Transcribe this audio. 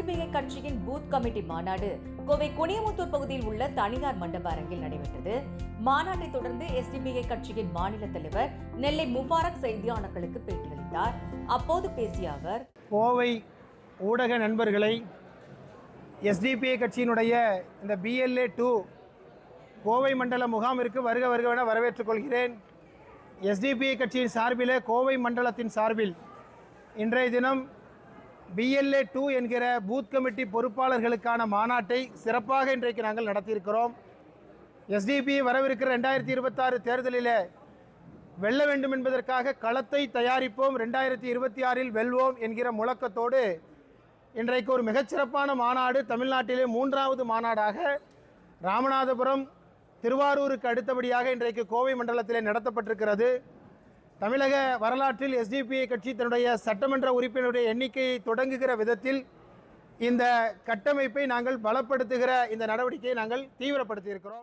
SDPI கட்சியின் booth committee மாநாடு கோவை கொடியமுத்தூர் பகுதியில் உள்ள தனியார் மண்டப அரங்கில் நடைபெற்றது. மாநாட்டை தொடர்ந்து எஸ்டிபிஐ கட்சியின் மாநில தலைவர் நெல்லை முபாரக் செய்தியாளர்களுக்கு பேட்டியளித்தார். அப்போது பேசிய அவர் கோவை ஊடக நண்பர்களை எஸ்டிபிஐ கட்சியினுடைய இந்த பிஎல்ஏ டூ கோவை மண்டல முகாமிற்கு வருக வருகவென வரவேற்றுக் கொள்கிறேன். எஸ்டிபிஐ கட்சியின் சார்பிலே கோவை மண்டலத்தின் சார்பில் இன்றைய தினம் பிஎல்ஏ டூ என்கிற பூத் கமிட்டி பொறுப்பாளர்களுக்கான மாநாட்டை சிறப்பாக இன்றைக்கு நாங்கள் நடத்தியிருக்கிறோம். எஸ்டிபி வரவிருக்கிற ரெண்டாயிரத்தி இருபத்தாறு தேர்தலில் வெல்ல வேண்டும் என்பதற்காக களத்தை தயாரிப்போம். ரெண்டாயிரத்தி இருபத்தி ஆறில் வெல்வோம் என்கிற முழக்கத்தோடு இன்றைக்கு ஒரு மிகச்சிறப்பான மாநாடு தமிழ்நாட்டிலே மூன்றாவது மாநாடாக ராமநாதபுரம் திருவாரூருக்கு அடுத்தபடியாக இன்றைக்கு கோவை மண்டலத்திலே நடத்தப்பட்டிருக்கிறது. தமிழக வரலாற்றில் எஸ்டிபிஐ கட்சி தன்னுடைய சட்டமன்ற உறுப்பினருடைய எண்ணிக்கையை தொடங்குகிற விதத்தில் இந்த கட்டமைப்பை நாங்கள் பலப்படுத்துகிற இந்த நடவடிக்கையை நாங்கள் தீவிரப்படுத்தியிருக்கிறோம்.